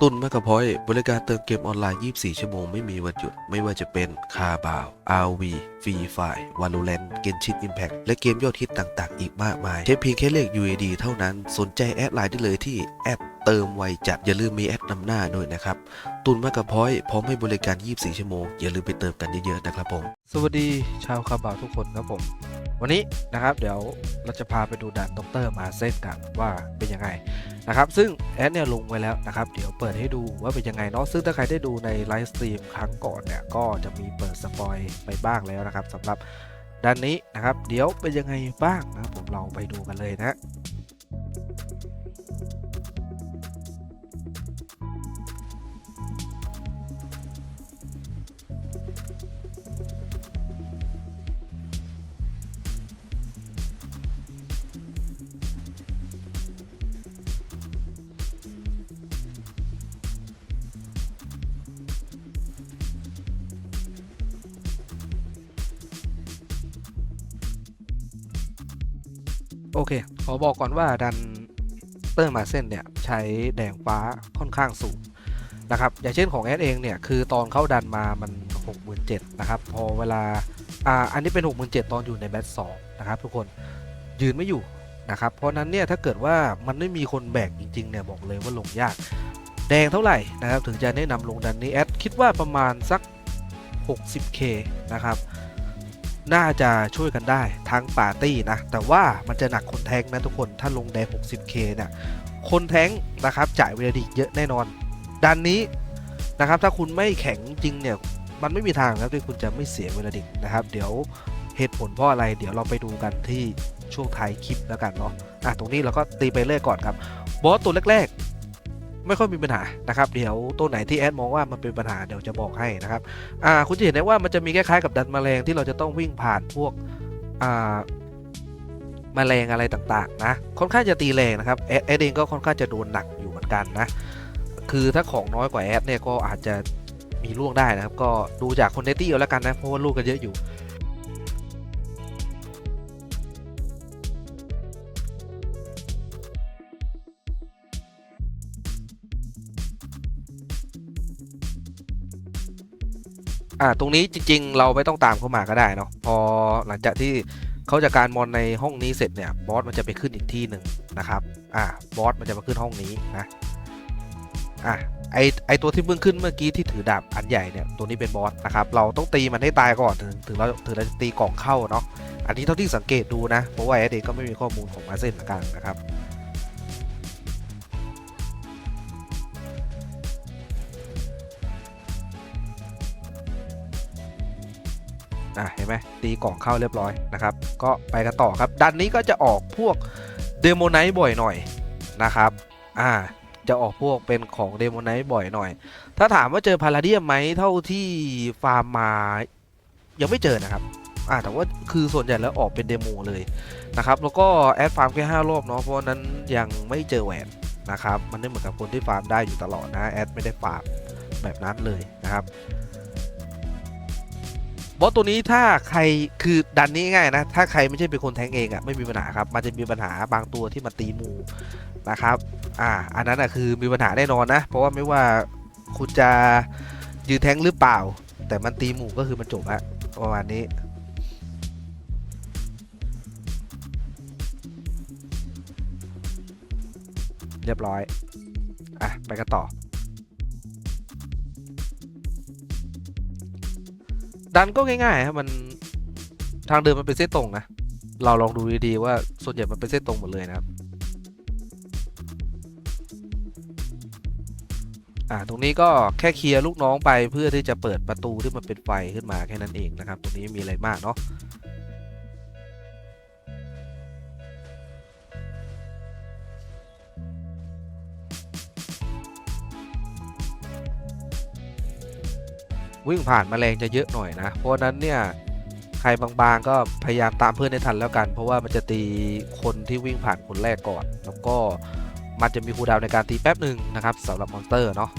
ตุนแมกกะพอยบริการเติมเกมออนไลน์ 24 ชั่วโมงไม่มีวันหยุด ไม่ว่าจะเป็นคาบาวอาวีฟรีไฟ Valorant เกนชินอิมแพคและเกมยอดฮิตต่างๆ อีกมากมายใช้เพียงแค่เลข UAD เท่านั้น สนใจแอดไลน์ได้เลยที่แอด เติมไวจัดอย่าลืมมีแอดนำหน้าด้วยนะครับ ตุนแมกกะพอยต์พร้อมให้บริการ 24 ชั่วโมง อย่าลืมไปเติมกันเยอะๆนะครับผม สวัสดีชาวคาบาวทุกคนครับผม วันนี้นะครับเดี๋ยวเราจะพาไปดูด่านด็อกเตอร์มาเซนกันว่าเป็นยังไงนะครับซึ่งแอดเนี่ยลงไว้แล้วนะครับเดี๋ยวเปิดให้ดูว่าเป็นยังไงเนาะซึ่งถ้าใครได้ดูในไลฟ์สตรีมครั้งก่อนเนี่ยก็จะมีเปิดสปอยไปบ้างแล้วนะครับสำหรับด้านนี้นะครับ เดี๋ยวเป็นยังไงบ้างนะครับผมเราไปดูกันเลยนะ โอเค ขอบอกก่อนว่าดันเตอร์มาเส้นเนี่ยใช้แดงฟ้าค่อนข้างสูงนะครับ อย่างเช่นของแอดเองเนี่ยคือตอนเข้าดันมามัน 67,000นะครับ พอเวลาอ่าอันนี้เป็น 67,000ตอนอยู่ในแบท2นะครับทุกคนยืนไม่อยู่นะครับ เพราะนั้นเนี่ยถ้าเกิดว่ามันไม่มีคนแบกจริงๆเนี่ยบอกเลยว่าลงยาก แดงเท่าไหร่นะครับถึงจะแนะนำลงดันนี้แอดคิดว่าประมาณสัก 60k นะครับ น่าจะช่วยกันได้ทั้งปาร์ตี้นะ แต่ว่ามันจะหนักคนแทงนะทุกคนถ้าลงแดง 60k เนี่ยคนแทงนะครับจ่ายเวลาดิกเยอะแน่นอนดันนี้นะครับถ้าคุณไม่แข็งจริงเนี่ยมันไม่มีทางครับที่คุณจะไม่เสียเวลาดิกนะครับ เดี๋ยวเหตุผลเพราะอะไร เดี๋ยวเราไปดูกันที่ช่วงท้ายคลิปแล้วกันเนาะอะตรงนี้เราก็ตีไปเรื่อยก่อนครับบอสตัวแรกๆ ไม่ค่อยมีปัญหานะครับเดี๋ยวตัวไหนที่แอดมองว่ามันเป็นปัญหาเดี๋ยวจะบอกให้นะครับอ่าคุณจะเห็นได้ว่ามันจะมีคล้ายๆกับดันแมลงที่เราจะต้องวิ่งผ่านพวกอ่าแมลงอะไรต่างๆนะค่อนข้างจะตีแรงนะครับแอดเองก็ค่อนข้างจะโดนหนักอยู่เหมือนกันนะคือถ้าของน้อยกว่าแอดเนี่ยก็อาจจะมีล่วงได้นะครับก็ดูจากคนเนตี้เอาแล้วกันนะเพราะว่าลูกกันเยอะอยู่ อ่าตรงนี้จริง ๆ เราไม่ต้องตามเข้ามาก็ได้เนาะพอหลังจากที่เขาจัดการมอนในห้องนี้เสร็จเนี่ยบอสมันจะไปขึ้นอีกที่หนึ่งนะครับอ่าบอสมันจะมาขึ้นห้องนี้นะอะไอไอตัวที่เพิ่งขึ้นเมื่อกี้ที่ถือดาบอันใหญ่เนี่ยตัวนี้เป็นบอสนะครับเราต้องตีมันให้ตายก่อนถึงถึงเราถึงเราจะตีกล่องเข้าเนาะอันนี้เท่าที่สังเกตดูนะเพราะว่าแอดเองก็ไม่มีข้อมูลของมาเส้นเหมือนกันนะครับ อะเห็นไหมตีกล่องเข้าเรียบร้อยนะครับ ก็ไปกันต่อครับ ดันนี้ก็จะออกพวกเดโมไนท์บ่อยหน่อยนะครับ อ่าจะออกพวกเป็นของเดโมไนท์บ่อยหน่อย ถ้าถามว่าเจอพาราเดียมไหมเท่าที่ฟาร์มมายังไม่เจอนะครับ อ่าแต่ว่าคือส่วนใหญ่แล้วออกเป็นเดโมเลยนะครับ แล้วก็แอดฟาร์มแค่5รอบเนาะเพราะฉะนั้นยังไม่เจอแหวนนะครับ มันไม่เหมือนกับคนที่ฟาร์มได้อยู่ตลอดนะแอดไม่ได้ฟาร์มแบบนั้นเลยนะครับ บอสตัวนี้ถ้าใครคือดันนี้ง่ายนะ ถ้าใครไม่ใช่เป็นคนแทงเองอะ่ะไม่มีปัญหาครับมันจะมีปัญหาบางตัวที่มาตีมูนะครับอ่าอันนั้นอะคือมีปัญหาแน่นอนนะ เพราะว่าไม่ว่าคุณจะยืนแทงหรือเปล่า แต่มันตีหมูก็คือมันจบอะประมาณนี้เรียบร้อย อะ ไปกันต่อ ดันก็ง่ายๆครับมันทางเดินมันเป็นเส้นตรงนะ เราลองดูดีๆว่าส่วนใหญ่มันเป็นเส้นตรงหมดเลยนะครับ อ่าตรงนี้ก็แค่เคลียร์ลูกน้องไปเพื่อที่จะเปิดประตูที่มันเป็นไฟขึ้นมาแค่นั้นเองนะครับ ตรงนี้ไม่มีอะไรมากเนาะ วิ่งผ่านแมลงจะเยอะหน่อยนะ เพราะนั้นเนี่ยใครบางๆก็พยายามตามเพื่อนให้ทันแล้วกัน เพราะว่ามันจะตีคนที่วิ่งผ่านคนแรกก่อน แล้วก็มันจะมีคูดาวในการตีแป๊บหนึ่งนะครับสำหรับมอนสเตอร์เนาะ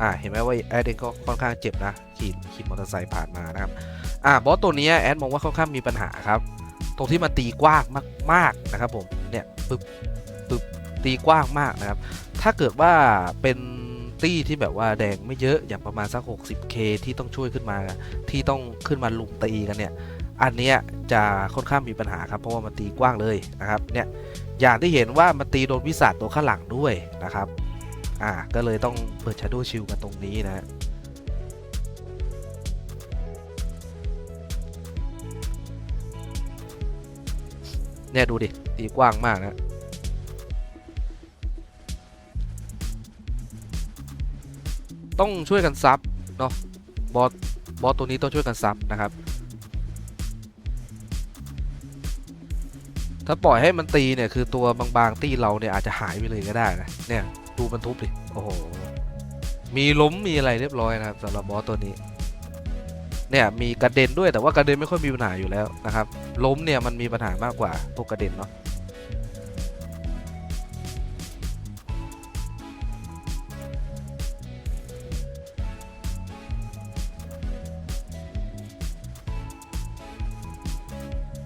อ่าเห็นไหมว่าแอดเองก็ค่อนข้างเจ็บนะขี่ขี่มอเตอร์ไซค์ผ่านมานะครับอ่าบอสตัวนี้แอดมองว่าค่อนข้างมีปัญหาครับตรงที่มันตีกว้างมากๆนะครับผมเนี่ยปึ๊บปึ๊บตีกว้างมากนะครับ ถ้าเกิดว่าเป็น ตี้ที่แบบว่าแดงไม่เยอะอย่างประมาณสัก 60k ที่ต้องช่วยขึ้นมา ที่ต้องขึ้นมาลุมตีกันเนี่ย อันเนี้ยจะค่อนข้างมีปัญหาครับ เพราะว่ามันตีกว้างเลยนะครับเนี่ยอย่างที่เห็นว่ามันตีโดนวิสัทตัวข้างหลังด้วยนะครับอ่าก็เลยต้องเปิด Shadow Shield กันตรงนี้นะเนี่ยดูดิตีกว้างมากนะ ต้องช่วยกันซับเนาะบอสบอสตัวนี้ต้องช่วยกันซับนะครับ ถ้าปล่อยให้มันตีเนี่ยคือตัวบางๆตีเราเนี่ยอาจจะหายไปเลยก็ได้นะเนี่ยดูมันทุบดิโอ้โหมีล้มมีอะไรเรียบร้อยนะครับสำหรับบอสตัวนี้เนี่ยมีกระเด็นด้วยแต่ว่ากระเด็นไม่ค่อยมีปัญหาอยู่แล้วนะครับ ล้มเนี่ยมันมีปัญหามากกว่าพวกกระเด็นเนาะ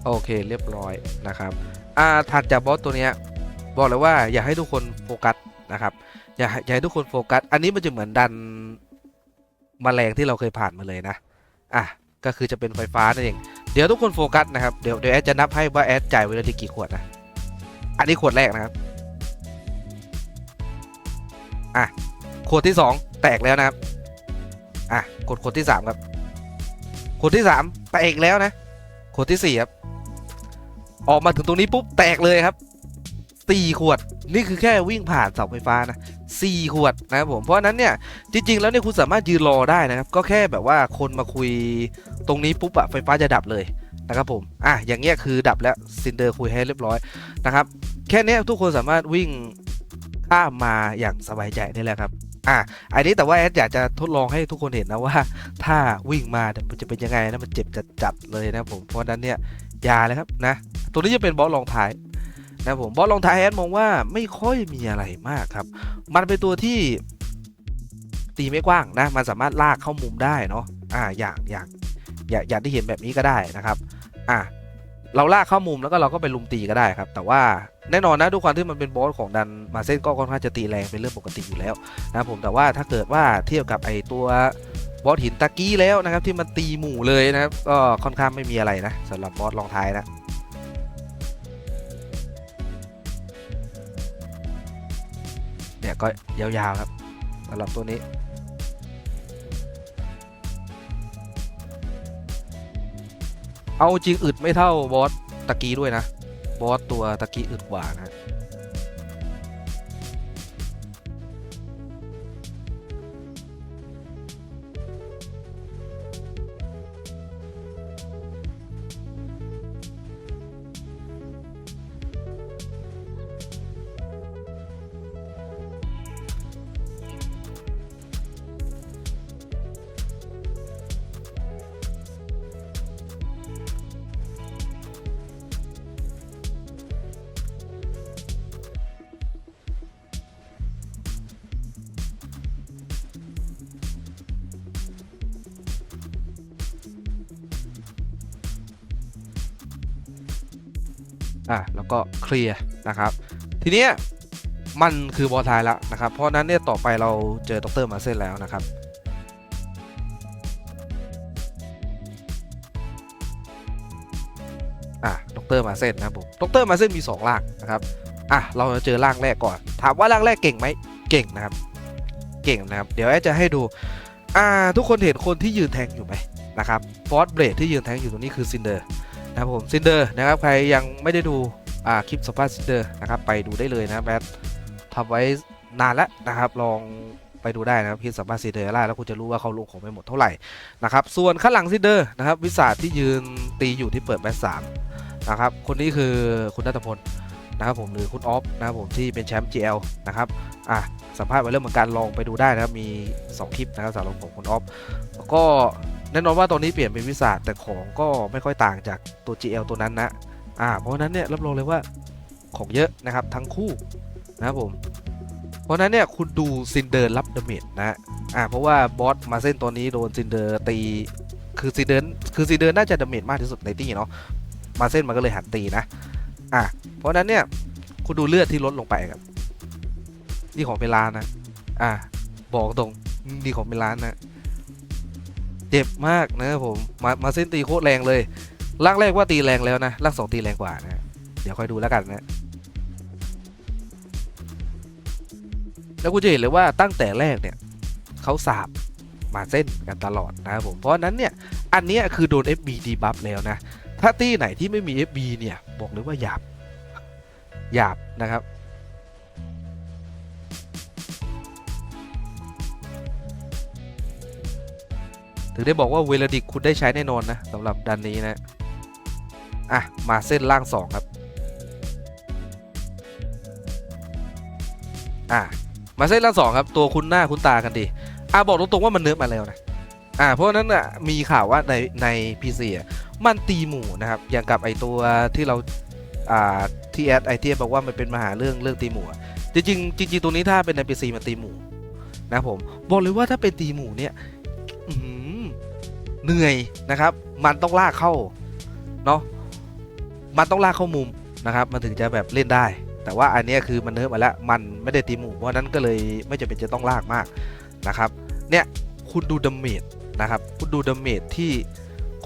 โอเคเรียบร้อยนะครับอ่าถัดจากบอสตัวเนี้ยบอกเลยว่าอยากให้ทุกคนโฟกัสนะครับอยากให้อยากให้ทุกคนโฟกัส อันนี้มันจะเหมือนดันมแมลงที่เราเคยผ่านมาเลยนะอะก็คือจะเป็นไฟฟ้านั่นเองเดี๋ยวทุกคนโฟกัสนะครับเดี๋ยวเดี๋ยวแอดจะนับให้ว่าแอดจ่ายเวลาที่กี่ขวดนะอันนี้ขวดแรกนะครับอะขวดที่สองแตกแล้วนะครับอะกดขวดที่สามครับขวดที่สามแตกแล้วนะขวดที่สี่ครับ ออกมาถึงตรงนี้ปุ๊บแตกเลยครับสี่ขวดนี่คือแค่วิ่งผ่านเสาไฟฟ้านะสี่ขวดนะครับผมเพราะนั้นเนี่ยจริง ๆ แล้วเนี่ยคุณสามารถยืนรอได้นะครับ ก็แค่แบบว่าคนมาคุยตรงนี้ปุ๊บอะไฟฟ้าจะดับเลยนะครับผมอะอย่างเงี้ยคือดับแล้วซินเดอร์คุยให้เรียบร้อยนะครับ แค่นี้ทุกคนสามารถวิ่งข้ามมาอย่างสบายใจได้แล้วครับอะอันนี้แต่ว่าแอดอยากจะทดลองให้ทุกคนเห็นนะว่า ถ้าวิ่งมามันจะเป็นยังไงนะมันเจ็บจัดๆเลยนะครับผมเพราะนั้นเนี่ย ยาเลยครับนะ ตัวนี้จะเป็นบอสรองท้ายนะผมบอสรองท้ายแอดมองว่าไม่ค่อยมีอะไรมากครับ มันเป็นตัวที่ตีไม่กว้างนะมันสามารถลากเข้ามุมได้เนาะอ่าอย่างอย่างอย่างอย่างที่เห็นแบบนี้ก็ได้นะครับอะเราลากเข้ามุมแล้วก็เราก็ไปลุมตีก็ได้ครับ แต่ว่าแน่นอนนะทุกความที่มันเป็นบอสของดันมาเส้นก็ค่อนข้างจะตีแรงเป็นเรื่องปกติอยู่แล้วนะผมแต่ว่าถ้าเกิดว่าเทียบกับไอตัว บอสหินตะกี้แล้วนะครับที่มันตีหมู่เลยนะครับก็ค่อนข้างไม่มีอะไรนะสำหรับบอสรองท้ายนะเนี่ยก็ยาวๆครับสำหรับตัวนี้เอาจริงอึดไม่เท่าบอสตะกี้ด้วยนะ บอสตัวตะกี้อึดกว่านะ อะแล้วก็เคลียร์นะครับ ทีเนี้ยมันคือบอลทายแล้วนะครับ เพราะนั้นเนี่ยต่อไปเราเจอดรมาเซนแล้วนะครับอะดรมาเซนนะครับผมดรมาเซนมี2ร่างนะครับอะเราจะเจอร่างแรกก่อน ถามว่าร่างแรกเก่งไหมเก่งนะครับ เก่งนะครับ เดี๋ยวแอจะให้ดูอ่าทุกคนเห็นคนที่ยืนแทงอยู่ไหมนะครับฟอสเบรดที่ยืนแทงอยู่ตรงนี้คือซินเดอร์ นะครับผมซินเดอร์นะครับใครยังไม่ได้ดูอ่าคลิปสัมภาษณ์ซินเดอร์นะครับไปดูได้เลยนะแบททำไว้นานแล้วนะครับลองไปดูได้นะครับคลิปสัมภาษณ์ซินเดอร์ล่าแล้วคุณจะรู้ว่าเขาลงของไปหมดเท่าไหร่นะครับส่วนข้างหลังซินเดอร์นะครับวิสาที่ยืนตีอยู่ที่เปิดแบทสามนะครับคนนี้คือคุณนัทพลนะครับผมหรือคุณออฟนะครับผมที่เป็นแชมป์ GL นะครับอะสัมภาษณ์ไปเรื่องเหมือนกันลองไปดูได้นะครับมี 2 คลิปนะครับสำหรับของคุณออฟแล้วก็ แน่นอนว่าตอนนี้เปลี่ยนเป็นวิสาแต่ของก็ไม่ค่อยต่างจากตัว GL ตัวนั้นนะอ่าเพราะนั้นเนี่ยรับรองเลยว่าของเยอะนะครับทั้งคู่นะครับผม เพราะนั้นเนี่ยคุณดูซินเดอร์รับดาเมจนะอ่าเพราะว่าบอสมาเส้นตัวนี้โดนซินเดอร์ตีคือซินเดอร์คือซินเดอร์น่าจะดาเมจมากที่สุดในตี้เนาะมาเส้นมันก็เลยหันตีนะอ่าเพราะนั้นเนี่ยคุณดูเลือดที่ลดลงไปครับนี่ของเวลานะอ่าบอกตรงดีของเป็นล้านนะ เจ็บมากนะครับผม มามาเส้นตีโคตรแรงเลยล่างแรกว่าตีแรงแล้วนะล่างสองตีแรงกว่านะเดี๋ยวค่อยดูแล้วกันนะแล้วกูจะเห็นเลยว่าตั้งแต่แรกเนี่ยเขาสาบมาเส้นกันตลอดนะครับผมเพราะนั้นเนี่ยอันนี้คือโดน FB ดีบัฟแล้วนะถ้าตีไหนที่ไม่มี FB เนี่ยบอกเลยว่าหยาบหยาบนะครับ ถึงได้บอกว่าเวลาดิกคุณได้ใช้แน่นอนนะสำหรับดันนี้นะ อะ มาเส้นล่างสองครับ อะ มาเส้นล่างสองครับ ตัวคุณหน้าคุณตากันดีอะบอกตรงๆว่ามันเนื้อมาแล้วนะ อ่าเพราะฉะนั้นอะมีข่าวว่าในใน PC อะมันตีหมู่นะครับ อย่างกับไอตัวที่เราอ่าที่แอดไอเทียบอกว่ามันเป็นมหาเรื่องเรื่องตีหมู่อะจริงจริงๆตัวนี้ถ้าเป็นใน PC มันตีหมู่นะผมบอกเลยว่าถ้าเป็นตีหมู่เนี่ยอื้อหือ เหนื่อยนะครับ มันต้องลากเข้าเนาะมันต้องลากเข้ามุมนะครับ มันถึงจะแบบเล่นได้ แต่ว่าอันนี้คือมันเนิร์ฟมาแล้วมันไม่ได้ตีมู่เพราะนั้นก็เลยไม่จำเป็นจะต้องลากมากนะครับเนี่ยคุณดูดาเมจนะครับคุณดูดาเมจที่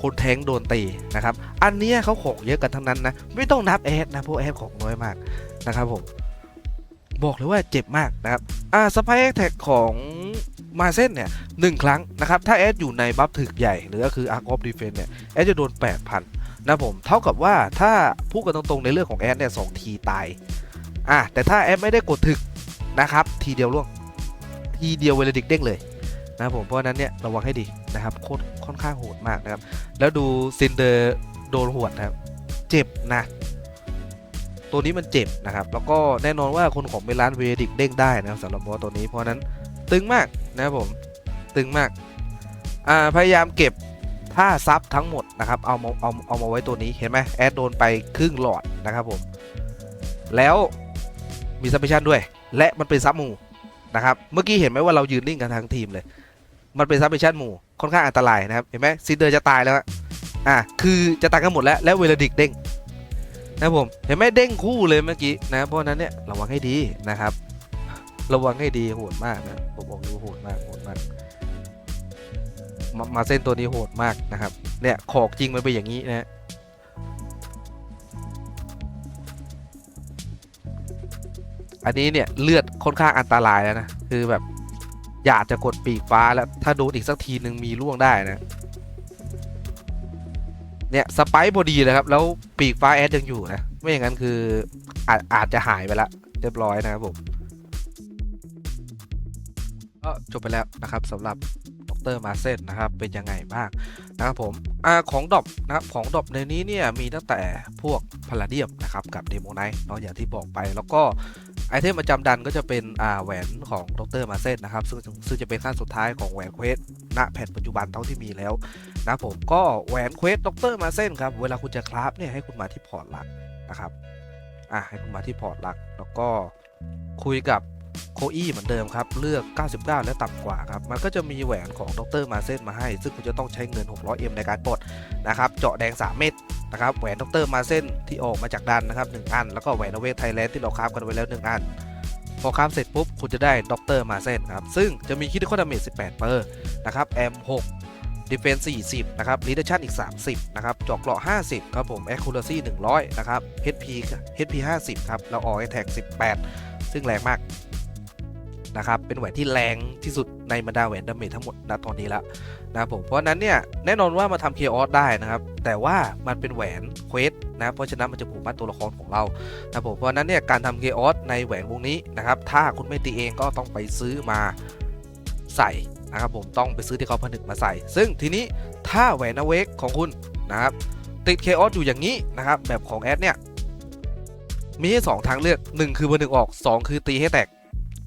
คนแทงโดนตีนะครับ อันนี้เขาของเยอะกันทั้งนั้นนะ ไม่ต้องนับแอดนะเพราะแอดของน้อยมากนะครับผม บอกเลยว่าเจ็บมากนะครับอ่าสไปแท็กของมาเส้นเนี่ยหนึ่งครั้งนะครับ ถ้าแอดอยู่ในบัฟถึกใหญ่ หรือก็คืออาร์คอฟดีเฟนเนี่ยแอดจะโดน 8,000นะผมเท่ากับว่าถ้าพูดกันตรงๆในเรื่องของแอดเนี่ยสองทีตายอะแต่ถ้าแอดไม่ได้กดถึกนะครับ ทีเดียวล่วงทีเดียวเวลาดิกเด้งเลยนะผมเพราะฉะนั้นเนี่ยระวังให้ดีนะครับโคตรค่อนข้างโหดมากนะครับ แล้วดูซินเดอร์โดนหวดนะครับ เจ็บนะ ตัวนี้มันเจ็บนะครับ แล้วก็แน่นอนว่าคนของเมลานเวดิกเด้งได้นะครับสำหรับบอสตัวนี้ เพราะนั้นตึงมากนะครับผมตึงมากอ่าพยายามเก็บท่าซับทั้งหมดนะครับเอามาเอาเอามาไว้ตัวนี้เห็นไหมแอดโดนไปครึ่งหลอดนะครับผมแล้วมีซับมิชันด้วย และมันเป็นซับหมู่นะครับเมื่อกี้เห็นไหมว่าเรายืนนิ่งกันทั้งทีมเลย มันเป็นซับเปชันหมู่ค่อนข้างอันตรายนะครับเห็นไหมซินเดอร์จะตายแล้วอะคือจะตายกันหมดแล้วแล้วเวลาดิกเด้ง นะผมเห็นไหมเด้งคู่เลยเมื่อกี้นะเพราะฉะนั้นเนี่ยระวังให้ดีนะครับ ระวังให้ดีโหดมากนะผมบอกดูโหดมากโหดมากมามาเส้นตัวนี้โหดมากนะครับ เนี่ยของจริงมันเป็นอย่างนี้นะอันนี้เนี่ยเลือดค่อนข้างอันตรายแล้วนะ คือแบบ อยากจะกดปีกฟ้าแล้วถ้าโดนอีกสักทีหนึ่งมีล่วงได้นะ เนี่ยสไปค์พอดีเลยครับ แล้วปีกฟ้าแอดยังอยู่นะ ไม่อย่างนั้นคืออาจอาจจะหายไปละเรียบร้อยนะครับผมก็จบไปแล้วนะครับสำหรับดรมาเซนนะครับ เป็นยังไงบ้างนะครับผมอาของดอปนะครับของดอปในนี้เนี่ยมีตั้งแต่พวกพาราเดียมนะครับกับเดโมไนท์เนาะอย่างที่บอกไปแล้วก็ ไอเทมประจำดันก็จะเป็นอ่าแหวนของดรมาเซนนะครับซึ่งซึ่งจะเป็นขั้นสุดท้ายของแหวนเควสณแผ่นปัจจุบันเท่าที่มีแล้วนะผมก็แหวนเควสดรมาเซนครับเวลาคุณจะคราฟเนี่ยให้คุณมาที่พอร์ตหลักนะครับอะให้คุณมาที่พอร์ตหลัก แล้วก็คุยกับโคอี้เหมือนเดิมครับ เลือก 99 และต่ำกว่าครับ มันก็จะมีแหวนของดรมาเซนมาให้ ซึ่งคุณจะต้องใช้เงิน 600M ในการปลดนะครับ เจาะแดง 3 เม็ด นะครับแหวนดรมาเส้นที่ออกมาจากดันนะครับ1อัน แล้วก็แหวนเวทไทยแลนด์ที่เราคราฟกันไว้แล้ว 1 อัน พอคราฟเสร็จปุ๊บคุณจะได้ดรมาเส้นครับ ซึ่งจะมีคิดข้อดาเมจ18 เปอร์นะครับแอม6ดิเฟนซ์40 นะครับลีดชั่นอีก 30 นะครับจาะเกราะ 50 ครับผม accuracy 100 นะครับ HP HP 50 ครับแล้วออก attack 18 ซึ่งแรงมาก นะครับ เป็นแหวนที่แรงที่สุดในบรรดาแหวนดาเมจทั้งหมดณตอนนี้แล้วนะครับผม เพราะนั้นเนี่ยแน่นอนว่ามาทำเคออสได้นะครับ แต่ว่ามันเป็นแหวนเควสนะเพราะฉะนั้นมันจะผูกมัดตัวละครของเรานะครับผมเพราะนั้นเนี่ยการทำเคออสในแหวนวงนี้นะครับ ถ้าคุณไม่ตีเองก็ต้องไปซื้อมาใส่นะครับผมต้องไปซื้อที่เขาผนึกมาใส่ ซึ่งทีนี้ถ้าแหวนอเวกของคุณนะครับติดเคออสอยู่อย่างนี้นะครับแบบของแอดเนี่ยมีให้สองทางเลือกหนึ่งคือเบอร์หนึ่งออกสองคือตีให้แตก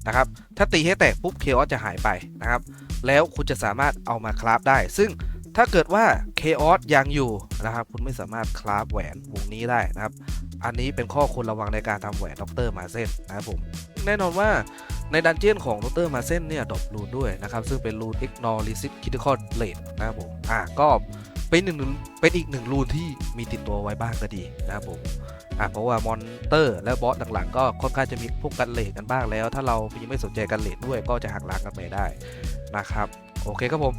นะครับ ถ้าตีให้แตกปุ๊บเคออสจะหายไปนะครับ แล้วคุณจะสามารถเอามาคราฟได้ ซึ่งถ้าเกิดว่า Chaos ยังอยู่นะครับ คุณไม่สามารถคราฟแหวนวงนี้ได้นะครับ อันนี้เป็นข้อควรระวังในการทำแหวนด็อกเตอร์มาเซนนะครับผม แน่นอนว่าในดันเจียนของด็อกเตอร์มาเซนเนี่ยดรอปรูนด้วยนะครับ ซึ่งเป็นรูน ignore resist critical rate นะครับผม อะก็เป็นหนึ่งเป็นอีกหนึ่งรูนที่มีติดตัวไว้บ้างก็ดีนะครับผม อะเพราะว่ามอนเตอร์และบอสหลังๆก็ค่อนข้างจะมีพวกกันเลทกันบ้างแล้ว ถ้าเรายังไม่สนใจกันเลทด้วยก็จะหักล้างกันไปได้นะครับโอเคครับผม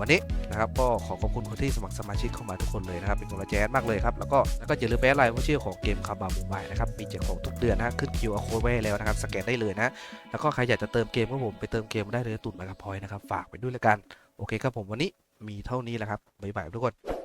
วันนี้นะครับก็ขอขอบคุณคนที่สมัครสมาชิกเข้ามาทุกคนเลยนะครับเป็นกำลังใจมากเลยครับแล้วก็แล้วก็อย่าลืมไปไลน์ว่าชื่อของเกมคาบาบูบายนะครับมีแจกของทุกเดือนนะขึ้น QR code ไว้ให้แล้วนะครับสแกนได้เลยนะแล้วก็ใครอยากจะเติมเกมก็ผมไปเติมเกมได้เลยตุ่นมากับพอยนะครับฝากไปด้วยละกันโอเคครับผมวันนี้มีเท่านี้แหละครับบ๊ายบายทุกคน